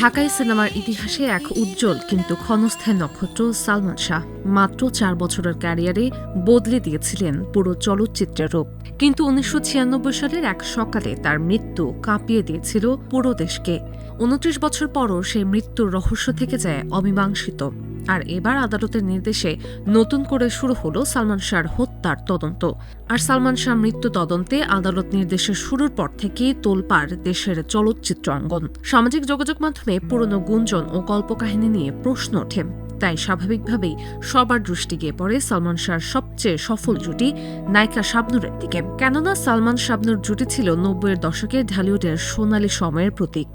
ঢাকায় সিনেমার ইতিহাসে এক উজ্জ্বল কিন্তু ক্ষণস্থায়ী নক্ষত্র সালমান শাহ। মাত্র চার বছরের ক্যারিয়ারে বদলে দিয়েছিলেন পুরো চলচ্চিত্রের রূপ। কিন্তু উনিশশো ছিয়ানব্বই সালের এক সকালে তার মৃত্যু কাঁপিয়ে দিয়েছিল পুরো দেশকে। উনত্রিশ বছর পরও সেই মৃত্যুর রহস্য থেকে যায় অমীমাংসিত। আর এবার আদালতের নির্দেশে নতুন করে শুরু হলো সালমান শাহর হত্যার তদন্ত। আর সালমান শাহ মৃত্যু তদন্তে আদালত নির্দেশের শুরুর পর থেকে তোলপাড় দেশের চলচ্চিত্র অঙ্গন। সামাজিক যোগাযোগ মাধ্যমে পুরনো গুঞ্জন ও কল্পকাহিনী নিয়ে প্রশ্ন ওঠে। তাই স্বাভাবিকভাবেই সবার দৃষ্টি গিয়ে পড়ে সালমান শাহর সবচেয়ে সফল জুটি নায়িকা শাবনুরের দিকে। কেননা সালমান শাবনুর জুটি ছিল নব্বইয়ের দশকে ঢালিউডের সোনালি সময়ের প্রতীক।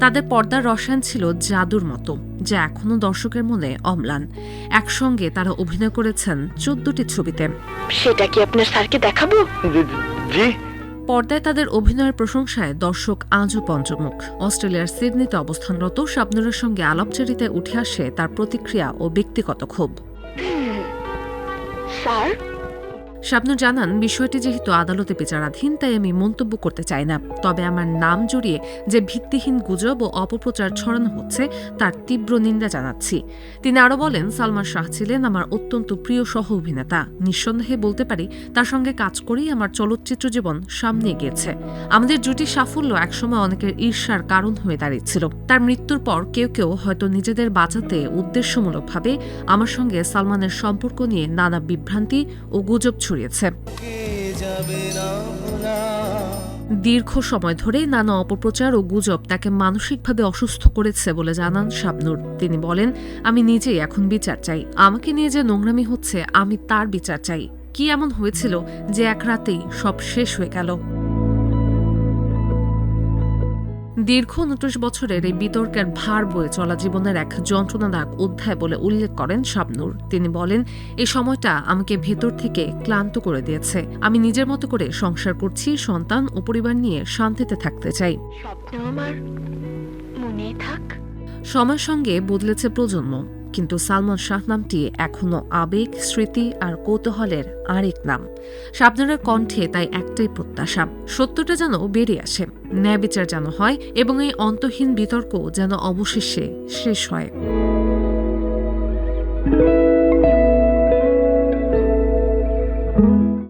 তাদের পর্দার রসায়ন ছিল জাদুর মতো যা এখনও দর্শকের মনে অম্লান। একসঙ্গে তারা অভিনয় করেছেন চোদ্দটি ছবিতে। সেটা কি আপনার স্যারকে দেখাবো? জি। পর্দায় তাদের অভিনয়ের প্রশংসায় দর্শক আজও পঞ্চমুখ। অস্ট্রেলিয়ার সিডনিতে অবস্থানরত শাবনুরের সঙ্গে আলাপচারিতায় উঠে আসে তার প্রতিক্রিয়া ও ব্যক্তিগত ক্ষোভ। স্যার শাবনুর জানান, বিষয়টি যেহেতু আদালতে বিচারাধীন, তাই আমি মন্তব্য করতে চাই না। তবে আমার নাম জড়িয়ে যে ভিত্তিহীন গুজব ও অপপ্রচার ছড়ানো হচ্ছে, তার তীব্র নিন্দা জানাচ্ছি। তিনি আরও বলেন, সালমান শাহ ছিলেন আমার অত্যন্ত প্রিয় সহ অভিনেতা। নিঃসন্দেহে বলতে পারি, তার সঙ্গে কাজ করেই আমার চলচ্চিত্র জীবন সামনে গিয়েছে আমাদের জুটি সাফল্য একসময় অনেকের ঈর্ষার কারণ হয়ে দাঁড়িয়েছিল। তার মৃত্যুর পর কেউ কেউ হয়তো নিজেদের বাঁচাতে উদ্দেশ্যমূলকভাবে আমার সঙ্গে সালমানের সম্পর্ক নিয়ে নানা বিভ্রান্তি ও গুজব ছড়িয়েছে। দীর্ঘ সময় ধরে নানা অপপ্রচার ও গুজব তাকে মানসিকভাবে অসুস্থ করেছে বলে জানান শাবনুর। তিনি বলেন, আমি নিজেই এখন বিচার চাই। আমাকে নিয়ে যে নোংরামি হচ্ছে, আমি তার বিচার চাই। কি এমন হয়েছিল যে এক রাতেই সব শেষ হয়ে গেল? দীর্ঘ উনত্রিশ বছরের এই বিতর্কের ভার বয়ে চলা জীবনের এক যন্ত্রণাদায়ক অধ্যায় বলে উল্লেখ করেন শাবনুর। তিনি বলেন এই সময়টা আমাকে ভেতর থেকে ক্লান্ত করে দিয়েছে। আমি নিজের মতো করে সংসার করছি সন্তান ও পরিবার নিয়ে শান্তিতে থাকতে চাই। স্বপ্ন আমার মনেই থাক। সময়ের সঙ্গে বদলেছে প্রজন্ম। কিন্তু সালমান শাহ নামটি এখনও আবেগ, স্মৃতি আর কৌতূহলের আরেক নাম। শাবনুরের কণ্ঠে তাই একটাই প্রত্যাশা, সত্যটা যেন বেরিয়ে আসে ন্যায় বিচার যেন হয় এবং এই অন্তহীন বিতর্ক যেন অবশেষে শেষ হয়।